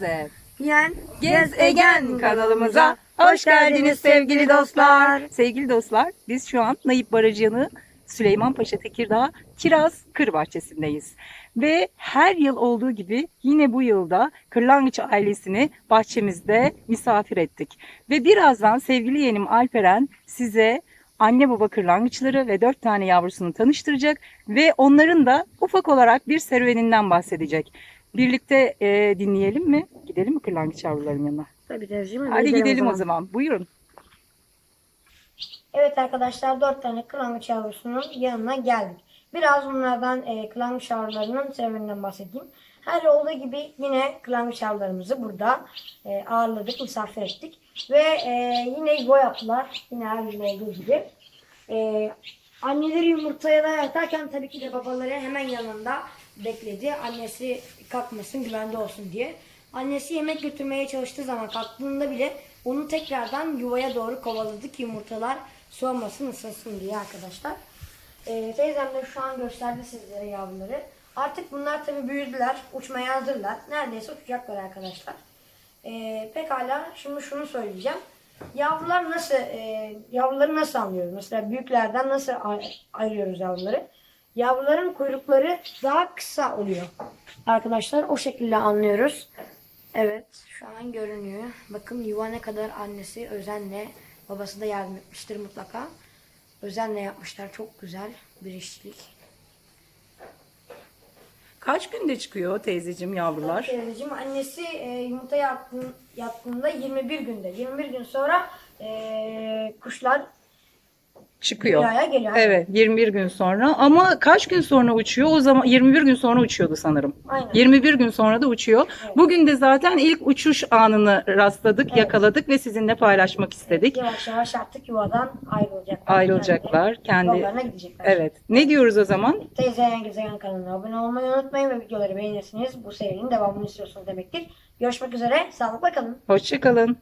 Herkese Yen Gez Egen kanalımıza hoş geldiniz sevgili dostlar. Sevgili dostlar biz şu an Nayip Barajı'nı Süleymanpaşa Tekirdağ Kiraz Kır Bahçesi'ndeyiz. Ve her yıl olduğu gibi yine bu yılda Kırlangıç ailesini bahçemizde misafir ettik. Ve birazdan sevgili yeğenim Alperen size anne baba kırlangıçları ve dört tane yavrusunu tanıştıracak ve onların da ufak olarak bir serüveninden bahsedecek. Birlikte e, dinleyelim mi? Gidelim mi kırlangıç yavruların yanına? Tabii teyzeciğim. Hadi gidelim o zaman. Buyurun. Evet arkadaşlar dört tane kılavuz yavrusunun yanına geldik. Biraz bunlardan e, kılavuz yavrularının serüveninden bahsedeyim. Her olduğu gibi yine kılavuz yavrularımızı burada e, ağırladık, misafir ettik. Ve e, yine yuva yaptılar. Yine her yıl olduğu gibi. E, anneleri yumurtaya da yatarken tabii ki de babaları hemen yanında bekledi. Annesi kalkmasın, güvende olsun diye. Annesi yemek götürmeye çalıştığı zaman kalktığında bile onu tekrardan yuvaya doğru kovaladı ki yumurtalar soğumasın, ısınsın diye arkadaşlar. Ee, teyzem de şu an gösterdi sizlere yavruları. Artık bunlar tabii büyüdüler, uçmaya hazırlar. Neredeyse uçacaklar arkadaşlar. Ee, pekala, şimdi şunu söyleyeceğim. Yavrular nasıl, e, yavruları nasıl anlıyoruz? Mesela büyüklerden nasıl ay- ayırıyoruz yavruları? Yavruların kuyrukları daha kısa oluyor. Arkadaşlar o şekilde anlıyoruz. Evet şu an görünüyor. Bakın yuva ne kadar annesi özenle babası da yardım etmiştir mutlaka. Özenle yapmışlar. Çok güzel bir işçilik. Kaç günde çıkıyor teyzeciğim yavrular? Teyzeciğim annesi e, yumurta yattığın, yattığında 21 günde. 21 gün sonra e, kuşlar Çıkıyor. dünyaya geliyor. Evet 21 gün sonra ama kaç gün sonra uçuyor? O zaman 21 gün sonra uçuyordu sanırım. Aynen. 21 gün sonra da uçuyor. Bugün de zaten ilk uçuş anını rastladık, yakaladık ve sizinle paylaşmak istedik. Yavaş yavaş artık yuvadan ayrılacaklar. Ayrılacaklar kendi. Yollarına gidecekler. Evet. Ne diyoruz o zaman? Teyze Yen Gezegen kanalına abone olmayı unutmayın ve videoları beğenirsiniz. Bu serinin devamını istiyorsunuz demektir. Görüşmek üzere. Sağlıkla kalın. Hoşçakalın.